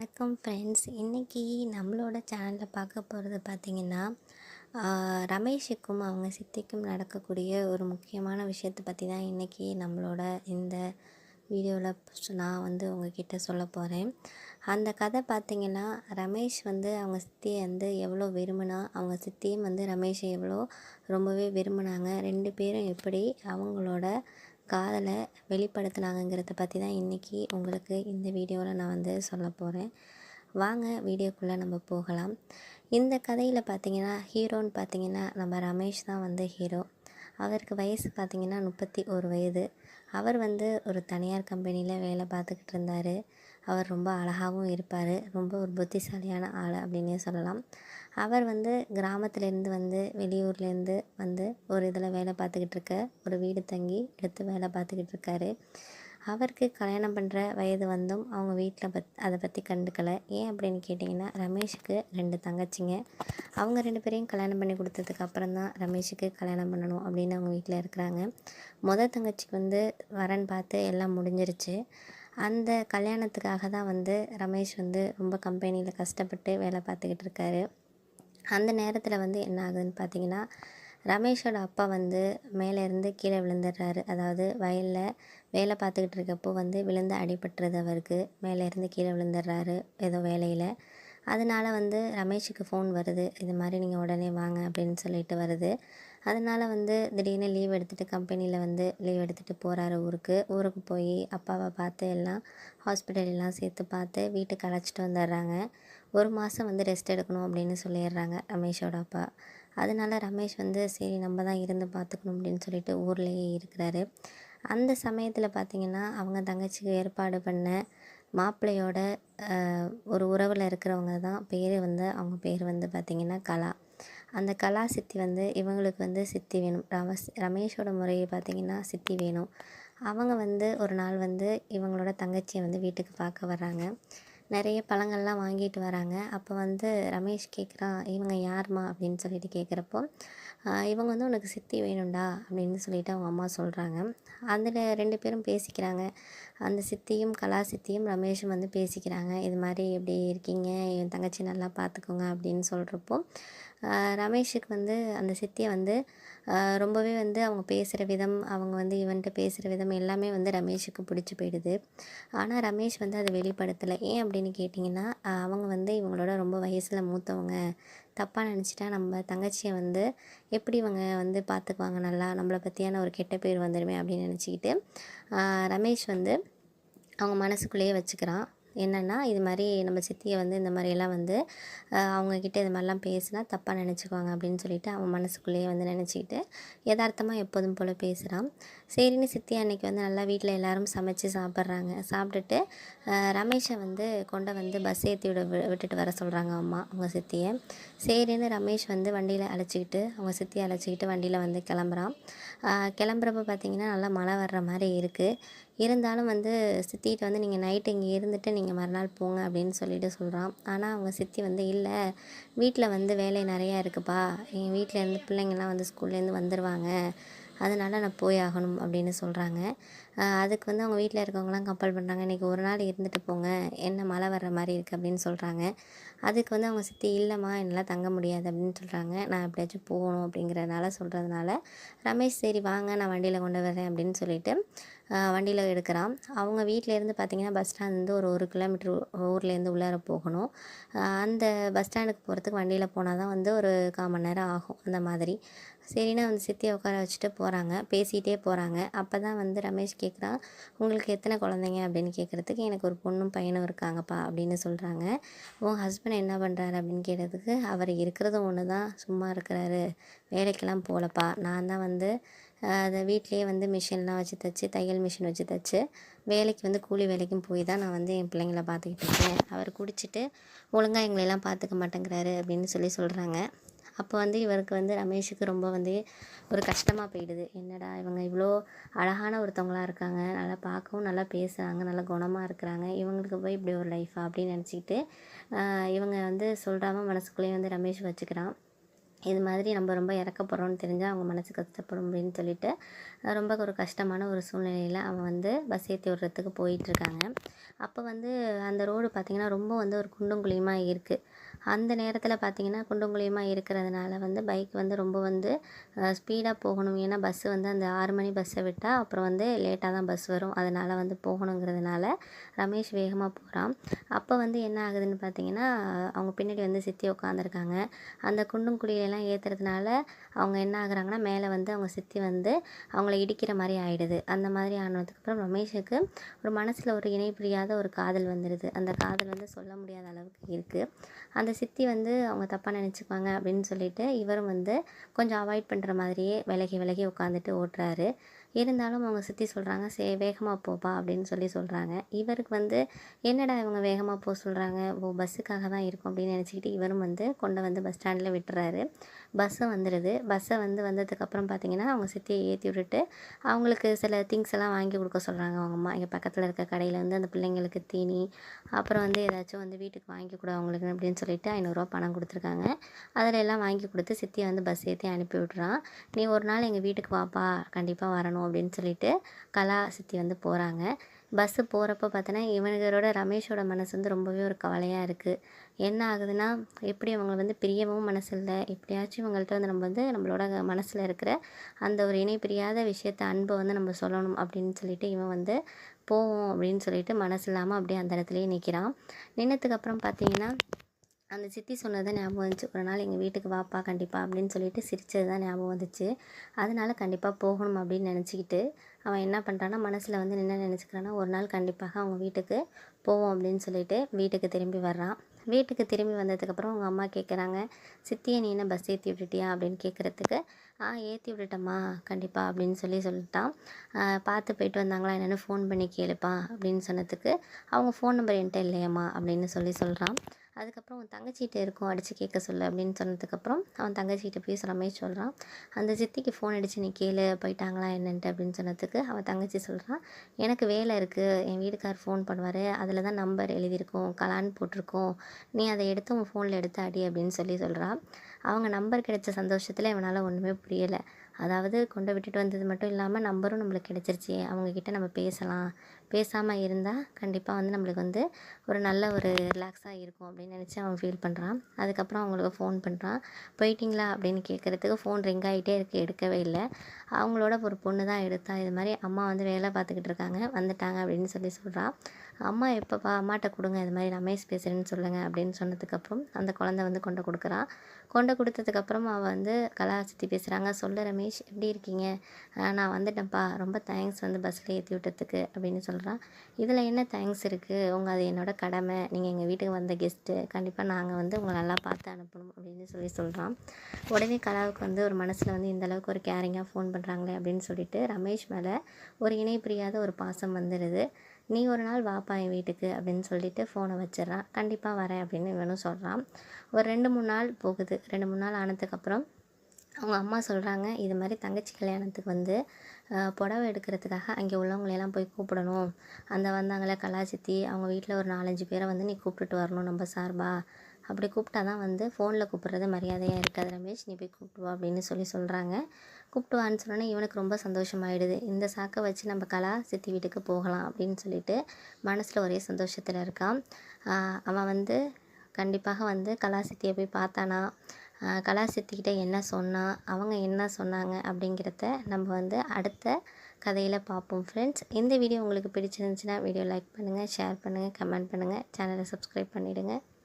வணக்கம் ஃப்ரெண்ட்ஸ் இன்றைக்கி நம்மளோட சேனலில் பார்க்க போகிறது பார்த்திங்கன்னா ரமேஷுக்கும் அவங்க சித்திக்கும் நடக்கக்கூடிய ஒரு முக்கியமான விஷயத்தை பற்றி தான் இன்றைக்கி நம்மளோட இந்த வீடியோவில் நான் வந்து உங்ககிட்ட சொல்ல போகிறேன் அந்த கதை பார்த்திங்கன்னா ரமேஷ் வந்து அவங்க சித்தியை வந்து எவ்வளோ விரும்பினா அவங்க சித்தியும் வந்து ரமேஷை எவ்வளோ ரொம்பவே விரும்பினாங்க. ரெண்டு பேரும் எப்படி அவங்களோட காதலை வெளிப்படுத்தினாங்கங்கிறத பற்றி தான் இன்றைக்கி உங்களுக்கு இந்த வீடியோவில் நான் வந்து சொல்ல போகிறேன் வாங்க வீடியோக்குள்ளே நம்ம போகலாம். இந்த கதையில் பார்த்தீங்கன்னா ஹீரோன்னு பார்த்தீங்கன்னா நம்ம ரமேஷ் தான் வந்து ஹீரோ அவருக்கு வயசு பார்த்தீங்கன்னா முப்பத்தி ஒரு வயது. அவர் வந்து ஒரு தனியார் கம்பெனியில் வேலை பார்த்துக்கிட்டு இருந்தார். அவர் ரொம்ப அழகாகவும் இருப்பார். ரொம்ப ஒரு புத்திசாலியான ஆள் அப்படின்னே சொல்லலாம். அவர் வந்து கிராமத்துலேருந்து வந்து வெளியூர்லேருந்து வந்து ஒரு இதில் வேலை பார்த்துக்கிட்டு இருக்க ஒரு வீடு தங்கி எடுத்து வேலை பார்த்துக்கிட்டு இருக்காரு. அவருக்கு கல்யாணம் பண்ணுற வயது வந்தும் அவங்க வீட்டில் பத் அதை பற்றி கண்டுக்கலை. ஏன் அப்படின்னு கேட்டிங்கன்னா ரமேஷுக்கு ரெண்டு தங்கச்சிங்க. அவங்க ரெண்டு பேரையும் கல்யாணம் பண்ணி கொடுத்ததுக்கு அப்புறம் தான் ரமேஷுக்கு கல்யாணம் பண்ணணும் அப்படின்னு அவங்க வீட்டில் இருக்கிறாங்க. மொதல் தங்கச்சிக்கு வந்து வரன் பார்த்து எல்லாம் முடிஞ்சிருச்சு. அந்த கல்யாணத்துக்காக தான் வந்து ரமேஷ் வந்து ரொம்ப கம்பெனியில் கஷ்டப்பட்டு வேலை பார்த்துக்கிட்டு இருக்காரு. அந்த நேரத்தில் வந்து என்ன ஆகுதுன்னு பார்த்தீங்கன்னா ரமேஷோட அப்பா வந்து மேலே இருந்து கீழே விழுந்துடுறாரு. அதாவது வயலில் வேலை பார்த்துக்கிட்டு இருக்கப்போ வந்து விழுந்து அடிபட்டுறது அவருக்கு. மேலே இருந்து கீழே விழுந்துடுறாரு ஏதோ வேலையில். அதனால வந்து ரமேஷுக்கு ஃபோன் வருது இது மாதிரி நீங்கள் உடனே வாங்க அப்படின்னு சொல்லிட்டு வருது. அதனால் வந்து திடீர்னு லீவ் எடுத்துகிட்டு கம்பெனியில் வந்து லீவ் எடுத்துகிட்டு போகிறாரு ஊருக்கு. ஊருக்கு போய் அப்பாவை பார்த்து எல்லாம் ஹாஸ்பிட்டல் எல்லாம் சேர்த்து பார்த்து வீட்டுக்கு அழைச்சிட்டு வந்துடுறாங்க. ஒரு மாதம் வந்து ரெஸ்ட் எடுக்கணும் அப்படின்னு சொல்லிடுறாங்க ரமேஷோட அப்பா. அதனால ரமேஷ் வந்து சரி நம்ம தான் இருந்து பார்த்துக்கணும் அப்படின்னு சொல்லிட்டு ஊர்லேயே இருக்கிறாரு. அந்த சமயத்தில் பார்த்திங்கன்னா அவங்க தங்கச்சிக்கு ஏற்பாடு பண்ண மாப்பிள்ளையோட ஒரு உறவில் இருக்கிறவங்க தான் பேர் வந்து அவங்க பேர் வந்து பார்த்திங்கன்னா கலா. அந்த கலா சித்தி வந்து இவங்களுக்கு வந்து சித்தி வேணும். ரமஸ் ரமேஷோட முறையை பார்த்திங்கன்னா சித்தி வேணும். அவங்க வந்து ஒரு நாள் வந்து இவங்களோட தங்கச்சியை வந்து வீட்டுக்கு பார்க்க வர்றாங்க. நிறைய பழங்கள்லாம் வாங்கிட்டு வராங்க. அப்போ வந்து ரமேஷ் கேட்குறான் இவங்க யாரும்மா அப்படின்னு சொல்லிட்டு கேட்குறப்போ இவங்க வந்து உனக்கு சித்தி வேணும்டா அப்படின்னு சொல்லிட்டு அவங்க அம்மா சொல்கிறாங்க அதில் ரெண்டு பேரும் பேசிக்கிறாங்க. அந்த சித்தியும் கலா சித்தியும் ரமேஷும் வந்து பேசிக்கிறாங்க. இது மாதிரி எப்படி இருக்கீங்க? என் தங்கச்சி நல்லா பார்த்துக்கோங்க அப்படின்னு சொல்கிறப்போ ரமேஷுக்கு வந்து அந்த சித்தியை வந்து ரொம்பவே வந்து அவங்க பேசுகிற விதம் அவங்க வந்து இவன்ட்டு பேசுகிற விதம் எல்லாமே வந்து ரமேஷுக்கு பிடிச்சி போயிடுது. ஆனால் ரமேஷ் வந்து அதை வெளிப்படுத்தலை. ஏன் அப்படின்னு கேட்டிங்கன்னா அவங்க வந்து இவங்களோட ரொம்ப வயசில் மூத்தவங்க. தப்பாக நினச்சிட்டா நம்ம தங்கச்சியை வந்து எப்படி இவங்க வந்து பார்த்துக்குவாங்க நல்லா? நம்மளை பற்றியான ஒரு கெட்ட பேர் வந்துடுமே அப்படின்னு நினச்சிக்கிட்டு ரமேஷ் வந்து அவங்க மனசுக்குள்ளேயே வச்சுக்கிறான். என்னென்னா இது மாதிரி நம்ம சித்தியை வந்து இந்த மாதிரியெல்லாம் வந்து அவங்கக்கிட்ட இது மாதிரிலாம் பேசினா தப்பாக நினச்சிக்குவாங்க அப்படின்னு சொல்லிட்டு அவன் மனசுக்குள்ளேயே வந்து நினச்சிக்கிட்டு யதார்த்தமாக எப்போதும் போல் பேசுகிறான் சரின்னு சித்தி அன்னைக்கு வந்து நல்லா வீட்டில் எல்லோரும் சமைச்சு சாப்பிட்றாங்க. சாப்பிட்டுட்டு ரமேஷை வந்து கொண்டு வந்து பஸ் ஏற்றி விட விட்டுட்டு வர சொல்கிறாங்க அம்மா அவங்க சித்தியை. சரின்னு ரமேஷ் வந்து வண்டியில் அழைச்சிக்கிட்டு அவங்க சித்தியை அழைச்சிக்கிட்டு வண்டியில் வந்து கிளம்புறான். கிளம்புறப்ப பார்த்தீங்கன்னா நல்லா மழை வர்ற மாதிரி இருக்குது இருந்தாலும் வந்து சித்திகிட்ட வந்து நீங்கள் நைட்டு இங்கே இருந்துட்டு நீங்கள் மறுநாள் போங்க அப்படின்னு சொல்லிட்டு சொல்கிறான் ஆனால் அவங்க சித்தி வந்து இல்லை வீட்டில் வந்து வேலை நிறையா இருக்குப்பா. எங்கள் வீட்டில் இருந்து பிள்ளைங்கள்லாம் வந்து ஸ்கூல்லேருந்து வந்துடுவாங்க அதனால நான் போய் ஆகணும் அப்படின்னு சொல்கிறாங்க அதுக்கு வந்து அவங்க வீட்டில் இருக்கவங்களாம் கம்பல் பண்ணுறாங்க இன்றைக்கி ஒரு நாள் இருந்துட்டு போங்க என்ன மழை வர்ற மாதிரி இருக்குது அப்படின்னு சொல்கிறாங்க அதுக்கு வந்து அவங்க சித்தி இல்லைம்மா என்னால் தங்க முடியாது அப்படின்னு சொல்கிறாங்க நான் எப்படியாச்சும் போகணும் அப்படிங்கிறதுனால சொல்கிறதுனால ரமேஷ் சரி வாங்க நான் வண்டியில் கொண்டு வரேன் அப்படின்னு சொல்லிட்டு வண்டியில் எடுக்கிறான். அவங்க வீட்டிலேருந்து பார்த்தீங்கன்னா பஸ் ஸ்டாண்ட் வந்து ஒரு ஒரு கிலோமீட்டர் ஊர்லேருந்து உள்ளார போகணும். அந்த பஸ் ஸ்டாண்டுக்கு போகிறதுக்கு வண்டியில் போனால் தான் வந்து ஒரு கால் மணி நேரம் ஆகும் அந்த மாதிரி. சரின்னு வந்து சித்தியை உட்கார வச்சுட்டு போகிறாங்க பேசிகிட்டே போகிறாங்க அப்போ தான் வந்து ரமேஷ் கேட்குறான் உங்களுக்கு எத்தனை குழந்தைங்க? அப்படின்னு கேட்குறதுக்கு எனக்கு ஒரு பொண்ணும் பையனும் இருக்காங்கப்பா அப்படின்னு சொல்கிறாங்க உன் ஹஸ்பண்ட் என்ன பண்ணுறாரு அப்படின்னு கேட்டதுக்கு அவர் இருக்கிறதும் ஒன்று தான் சும்மா இருக்கிறாரு. வேலைக்கெல்லாம் போகலப்பா. நான் தான் வந்து அதை வீட்லேயே வந்து மிஷின்லாம் வச்சு தைச்சி தையல் மிஷின் வச்சு தைச்சி வேலைக்கு வந்து கூலி வேலைக்கும் போய் தான் நான் வந்து என் பிள்ளைங்கள பார்த்துக்கிட்டு இருக்கேன். அவர் குடிச்சிட்டு ஒழுங்காக எங்களையெல்லாம் பார்த்துக்க மாட்டேங்கிறாரு அப்படின்னு சொல்லி சொல்கிறாங்க அப்போ வந்து இவருக்கு வந்து ரமேஷுக்கு ரொம்ப வந்து ஒரு கஷ்டமாக போயிடுது. என்னடா இவங்க இவ்வளோ அழகான ஒருத்தவங்களா இருக்காங்க. நல்லா பார்க்கவும் நல்லா பேசுகிறாங்க நல்லா குணமாக இருக்கிறாங்க. இவங்களுக்கு போய் இப்படி ஒரு லைஃபா அப்படின்னு நினச்சிக்கிட்டு இவங்க வந்து சொல்கிறாம மனசுக்குள்ளேயே வந்து ரமேஷ் வச்சுக்கிறான். இது மாதிரி நம்ம ரொம்ப இறக்கப்படுறோம்னு தெரிஞ்சால் அவங்க மனசு கஷ்டப்படும் அப்படின்னு சொல்லிட்டு ரொம்ப ஒரு கஷ்டமான ஒரு சூழ்நிலையில் அவன் வந்து பஸ் ஏற்றி விடுறதுக்கு போயிட்டுருக்காங்க அப்போ வந்து அந்த ரோடு பார்த்திங்கன்னா ரொம்ப வந்து ஒரு குண்டும் குழியுமாக இருக்குது அந்த நேரத்தில் பார்த்திங்கன்னா குண்டும் குழியுமாக இருக்கிறதுனால வந்து பைக் வந்து ரொம்ப வந்து ஸ்பீடாக போகணும். ஏன்னா பஸ்ஸு வந்து அந்த ஆறு மணி பஸ்ஸை விட்டால் அப்புறம் வந்து லேட்டாக தான் பஸ் வரும். அதனால் வந்து போகணுங்கிறதுனால ரமேஷ் வேகமாக போகிறான் அப்போ வந்து என்ன ஆகுதுன்னு பார்த்தீங்கன்னா அவங்க பின்னாடி வந்து சித்தி உட்காந்துருக்காங்க அந்த குண்டும் குழியிலலாம் ஏற்றுறதுனால அவங்க என்ன ஆகுறாங்கன்னா மேலே வந்து அவங்க சித்தி வந்து அவங்கள இடிக்கிற மாதிரி ஆகிடுது அந்த மாதிரி ஆனதுக்கப்புறம் ரமேஷுக்கு ஒரு மனசில் ஒரு இணை புரியாத ஒரு காதல் வந்துடுது அந்த காதல் வந்து சொல்ல முடியாத அளவுக்கு இருக்குது அந்த சித்தி வந்து அவங்க தப்பாக நினச்சிக்குவாங்க அப்படின்னு சொல்லிட்டு இவரும் வந்து கொஞ்சம் அவாய்ட் பண்ணுற மாதிரியே விலகி விலகி உட்காந்துட்டு ஓட்டுறாரு இருந்தாலும் அவங்க சித்தி சொல்கிறாங்க சே வேகமாக போப்பா அப்படின்னு சொல்லி சொல்கிறாங்க இவருக்கு வந்து என்னடா இவங்க வேகமாக போக சொல்கிறாங்க ஓ பஸ்ஸுக்காக தான் இருக்கும் அப்படின்னு நினச்சிக்கிட்டு இவரும் வந்து கொண்டு வந்து பஸ் ஸ்டாண்டில் விட்டுறாரு. பஸ்ஸு வந்துடுது பஸ்ஸை வந்து வந்ததுக்கப்புறம் பார்த்தீங்கன்னா அவங்க சித்தியை ஏற்றி விட்டுட்டு அவங்களுக்கு சில திங்ஸ் எல்லாம் வாங்கி கொடுக்க சொல்கிறாங்க அவங்க அம்மா. இங்கே பக்கத்தில் இருக்க கடையில் வந்து அந்த பிள்ளைங்களுக்கு தீனி அப்புறம் வந்து ஏதாச்சும் வந்து வீட்டுக்கு வாங்கி கொடு அவங்களுக்கு அப்படின்னு சொல்லிட்டு ஐநூறுரூவா பணம் கொடுத்துருக்காங்க. அதில் எல்லாம் வாங்கி கொடுத்து சித்தியை வந்து பஸ் ஏற்றி அனுப்பி விட்றான் நீ ஒரு நாள் எங்கள் வீட்டுக்கு வாப்பா கண்டிப்பாக வரணும் அப்படின்னு சொல்லிட்டு கலா சித்தி வந்து போகிறாங்க பஸ்ஸு போகிறப்ப பார்த்தோன்னா இவனுகளோட ரமேஷோட மனசு வந்து ரொம்பவே ஒரு கவலையாக இருக்குது என்ன ஆகுதுன்னா எப்படி அவங்க வந்து பிரியவும் மனசு இல்லை எப்படியாச்சும் இவங்கள்ட்ட வந்து நம்ம வந்து நம்மளோட மனசில் இருக்கிற அந்த ஒரு இணை பிரியாத விஷயத்த அன்பை வந்து நம்ம சொல்லணும் அப்படின்னு சொல்லிட்டு இவன் வந்து போவோம் அப்படின்னு சொல்லிட்டு மனசு இல்லாமல் அப்படியே அந்த இடத்துலையே நிற்கிறான் நின்னதுக்கப்புறம் பார்த்தீங்கன்னா அந்த சித்தி சொன்னது ஞாபகம் வந்துச்சு ஒரு நாள் எங்கள் வீட்டுக்கு வாப்பா கண்டிப்பாக அப்படின்னு சொல்லிட்டு சிரித்தது தான் ஞாபகம் வந்துச்சு. அதனால் கண்டிப்பாக போகணும் அப்படின்னு நினச்சிக்கிட்டு அவன் என்ன பண்ணுறான்னா மனசில் வந்து என்ன நினச்சிக்கிறான்னா ஒரு நாள் கண்டிப்பாக அவங்க வீட்டுக்கு போவோம் அப்படின்னு சொல்லிட்டு வீட்டுக்கு திரும்பி வர்றான். வீட்டுக்கு திரும்பி வந்ததுக்கப்புறம் அவங்க அம்மா கேட்குறாங்க சித்தியை நீ என்ன பஸ் ஏற்றி விட்டுட்டியா? அப்படின்னு கேட்குறதுக்கு ஆ ஏற்றி விட்டுட்டம்மா கண்டிப்பாக அப்படின்னு சொல்லி சொல்லிட்டான். பார்த்து போயிட்டு வந்தாங்களா? என்னென்னு ஃபோன் பண்ணி கேளுப்பா அப்படின்னு சொன்னதுக்கு அவங்க ஃபோன் நம்பர் என்கிட்ட இல்லையம்மா அப்படின்னு சொல்லி சொல்கிறான் அதுக்கப்புறம் அவன் தங்கச்சிகிட்ட இருக்கும் அடித்து கேட்க சொல்லு அப்படின்னு சொன்னதுக்கப்புறம் அவன் தங்கச்சிகிட்ட போய் ரமேஷ் சொல்கிறான் அந்த சித்திக்கு ஃபோன் அடித்து நீ கேளு போயிட்டாங்களா என்னன்ட்டு? அப்படின்னு சொன்னதுக்கு அவன் தங்கச்சி சொல்கிறான் எனக்கு வேலை இருக்குது என் வீட்டுக்கார் ஃபோன் பண்ணுவார் அதில் தான் நம்பர் எழுதியிருக்கோம் கலான்னு போட்டிருக்கோம் நீ அதை எடுத்து உன் ஃபோனில் எடுத்து அடி அப்படின்னு சொல்லி சொல்கிறான் அவங்க நம்பர் கிடைச்ச சந்தோஷத்தில் இவனால் ஒன்றுமே புரியலை. அதாவது கொண்டு விட்டுட்டு வந்தது மட்டும் இல்லாமல் நம்பரும் நம்மளுக்கு கிடச்சிருச்சு அவங்கக்கிட்ட நம்ம பேசலாம் பேசாமல் இருந்தால் கண்டிப்பாக வந்து நம்மளுக்கு வந்து ஒரு நல்ல ஒரு ரிலாக்ஸாக இருக்கும் அப்படின்னு நினச்சி அவன் ஃபீல் பண்ணுறான் அதுக்கப்புறம் அவங்களுக்கு ஃபோன் பண்ணுறான் போயிட்டிங்களா? அப்படின்னு கேட்குறதுக்கு ஃபோன் ரிங் ஆகிட்டே இருக்குது எடுக்கவே இல்லை. அவங்களோட ஒரு பொண்ணு தான் எடுத்தா இது மாதிரி அம்மா வந்து வேலை பார்த்துக்கிட்டு இருக்காங்க வந்துட்டாங்க அப்படின்னு சொல்லி சொல்கிறான் அம்மா எப்போப்பா அம்மாட்ட கொடுங்க இது மாதிரி ரமேஷ் பேசுகிறேன்னு சொல்லுங்கள் அப்படின்னு சொன்னதுக்கப்புறம் அந்த குழந்தை வந்து கொண்டு கொடுக்குறான் கொண்டு கொடுத்ததுக்கப்புறம் அவள் வந்து கலா பேசுகிறாங்க சொல்லு ரமேஷ் எப்படி இருக்கீங்க? நான் வந்துட்டேன்ப்பா. ரொம்ப தேங்க்ஸ் வந்து பஸ்ஸில் ஏற்றி விட்டதுக்கு அப்படின்னு சொல்கிறான் இதில் என்ன தேங்க்ஸ் இருக்குது உங்கள் அது என்னோடய கடமை. நீங்கள் எங்கள் வீட்டுக்கு வந்த கெஸ்ட்டு கண்டிப்பாக நாங்கள் வந்து உங்களை நல்லா பார்த்து அனுப்பணும். அப்படின்னு சொல்லி சொல்கிறான் உடனே கலாவுக்கு வந்து ஒரு மனசில் வந்து இந்தளவுக்கு ஒரு கேரிங்காக ஃபோன் பண்ணுறாங்களே அப்படின்னு சொல்லிட்டு ரமேஷ் மேலே ஒரு இணை புரியாத ஒரு பாசம் வந்துடுது நீ ஒரு நாள் வாப்பா என் வீட்டுக்கு அப்படின்னு சொல்லிட்டு ஃபோனை வச்சிடறான். கண்டிப்பாக வரேன் அப்படின்னு இவனும் சொல்கிறான் ஒரு ரெண்டு மூணு நாள் போகுது. ரெண்டு மூணு நாள் ஆனதுக்கப்புறம் அவங்க அம்மா சொல்கிறாங்க இது மாதிரி தங்கச்சி கல்யாணத்துக்கு வந்து புடவை எடுக்கிறதுக்காக அங்கே உள்ளவங்களையெல்லாம் போய் கூப்பிடணும். அந்த வந்தாங்களே கலாச்சித்தி அவங்க வீட்டில் ஒரு நாலஞ்சு பேரை வந்து நீ கூப்பிட்டுட்டு வரணும் நம்ம சார்பா. அப்படி கூப்பிட்டா தான் வந்து ஃபோனில் கூப்பிட்றது மரியாதையாக இருக்காது ரமேஷ் நீ போய் கூப்பிட்டு வா அப்படின்னு சொல்லி சொல்கிறாங்க கூப்பிட்டு சொன்னோன்னே இவனுக்கு ரொம்ப சந்தோஷமாயிடுது. இந்த சாக்கை வச்சு நம்ம கலா சித்தி வீட்டுக்கு போகலாம் அப்படின்னு சொல்லிட்டு மனசில் ஒரே சந்தோஷத்தில் இருக்கான். அவன் வந்து கண்டிப்பாக வந்து கலாசித்தியை போய் பார்த்தானா? கலாசித்திக்கிட்ட என்ன சொன்னால் அவங்க என்ன சொன்னாங்க அப்படிங்கிறத நம்ம வந்து அடுத்த கதையில் பார்ப்போம் ஃப்ரெண்ட்ஸ் இந்த வீடியோ உங்களுக்கு பிடிச்சிருந்துச்சுன்னா வீடியோ லைக் பண்ணுங்கள் ஷேர் பண்ணுங்கள் கமெண்ட் பண்ணுங்கள் சேனலை சப்ஸ்கிரைப் பண்ணிவிடுங்க